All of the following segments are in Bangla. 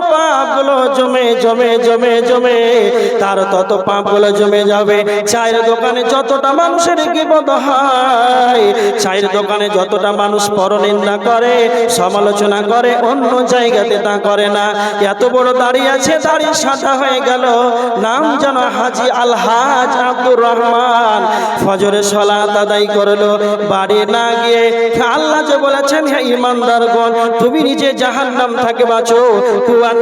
Papa. পাপগুলো জমে জমে জমে জমে। তার তত পাপগুলো জমে যাবে। চায়ের দোকানে যতটা মানুষের বিপদ হয়, চায়ের দোকানে যতটা মানুষ পরনিন্দা করে, সমালোচনা করে, অন্য জায়গাতে তা করে না। এত বড় দাঁড়িয়ে আছে, দাড়ি সাদা হয়ে গেল। নাম যেন হাজি আলহাজ আব্দুর রহমান। ফজরে সলাত আদায় করল। বাড়ি না গিয়ে আল্লাহ যে বলেছেন, হে ইমানদারগণ, তুমি নিজে জাহান্নাম থেকে বাঁচো। কুয়ান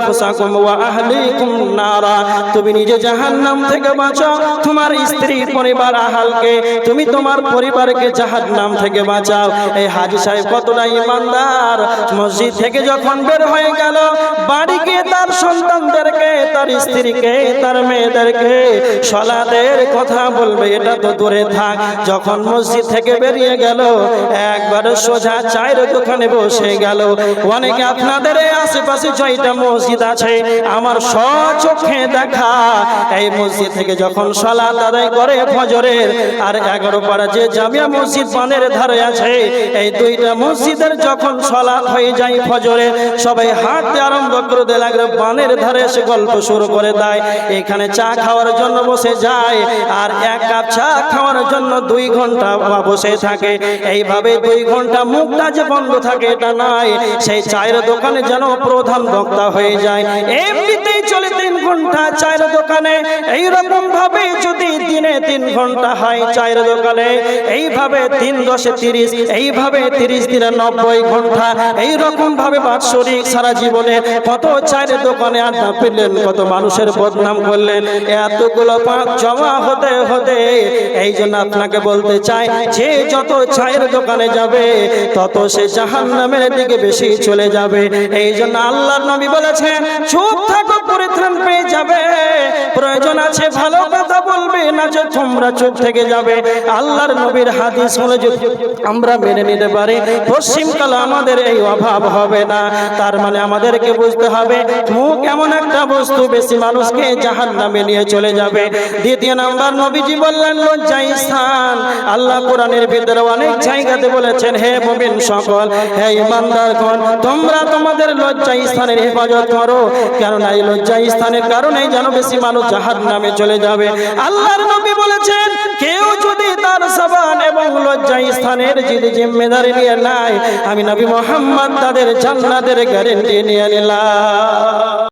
ফুসাকুম ওয়া আহলিকুম নারা, তুমি নিজে জাহান্নাম থেকে বাঁচো, তোমার স্ত্রী পরিবার আহালকে, তুমি তোমার পরিবারকে জাহান্নাম থেকে বাঁচাও। এই হাজি সাহেব কতটা ইমানদার, মসজিদ থেকে যখন বের হয়ে গেল, বাড়ি গিয়ে তার সন্তানদেরকে তার স্ত্রীকে, তার মেয়েদেরকে সলাদের কথা বলবে, এটা তো দূরে থাক। যখন মসজিদ থেকে বেরিয়ে গেল, একবারে সোজা চায়ের দোকানে বসে গেল। অনেকে আপনাদের আশেপাশে ছয়টা মসজিদ আছে, আমার স্বচক্ষে দেখা। এই মসজিদ থেকে যখন সলাত আদায় করে ফজরের, আর এগারো পাড়া যে জামিয়া মসজিদ পানের ধারে আছে, এই দুইটা মসজিদের যখন সলাত হয়ে যায় ফজরে সবাই হাঁটতে আরম্ভ করে দেয় লাগল বানের ধারে এসে গল্প শুরু করে দেয়। এখানে চা খাওয়ার জন্য বসে যায় আর এক কাপ চা খাওয়ার জন্য দুই ঘণ্টা বসে থাকে। এইভাবে দুই ঘণ্টা মুখটা যে বন্ধ থাকে এটা নাই সেই চায়ের দোকানে যেন প্রধান বক্তা হয়ে যায়। এমনিতেই চলে তিন ঘণ্টা চায়ের দোকানে। এইরকম ভাবে যদি দিনে তিন ঘণ্টা হয় চায়ের দোকানে। এইভাবে তিন দশে তিরিশ, এইভাবে তিরিশ দিনে নব্বই ঘণ্টা। এইরকম ভাবে বাৎসরিক সারা জীবনে কত চায়ের দোকানে আড্ডা পেলেন, কত মানুষের বদনাম করলেন। এতগুলো পাঁচ জমা হতে হতে এই জন্য আপনাকে বলতে চাই, যে যত চায়ের দোকানে যাবে, তত সে জাহান নামের দিকে বেশি চলে যাবে। এই জন্য আল্লাহর নবী বলেছেন, চুপ থাকো, পরিত্রাণ পেয়ে যাবে। প্রয়োজন আছে ভালো কথা বলবে, না যে তোমরা চুপ থেকে যাবে। আল্লাহর নবীর হাদিস হলে যদি আমরা মেনে নিতে পারি পশ্চিমকাল আমাদের এই অভাব হবে না। তার মানে আমাদেরকে বুঝতে হবে, মুখ এমন একটা বস্তু বেশি মানুষকে জাহান নামে নিয়ে চলে যাবে। দ্বিতীয় নাম্বার, নবীজি বললেন লজ্জাই স্থান। আল্লাহ কোরআনের ভিতরে অনেক জায়গাতে বলেছেন, হে মুমিন সকল, হে ইমানদারগণ তোমরা তোমাদের লজ্জা স্থানের হেফাজত করো। কেননা এই লজ্জা স্থানের কারণেই যেন বেশি মানুষ জাহান নামে চলে যাবে। আল্লাহর নবী বলেছেন, কেউ যদি তার সাবান এবং লজ্জা স্থানের যদি জিম্মেদারি নিয়ে নাই আমি নবী মোহাম্মদ তাদের জান্নাতের গ্যারেন্টি নিয়ে নিলাম।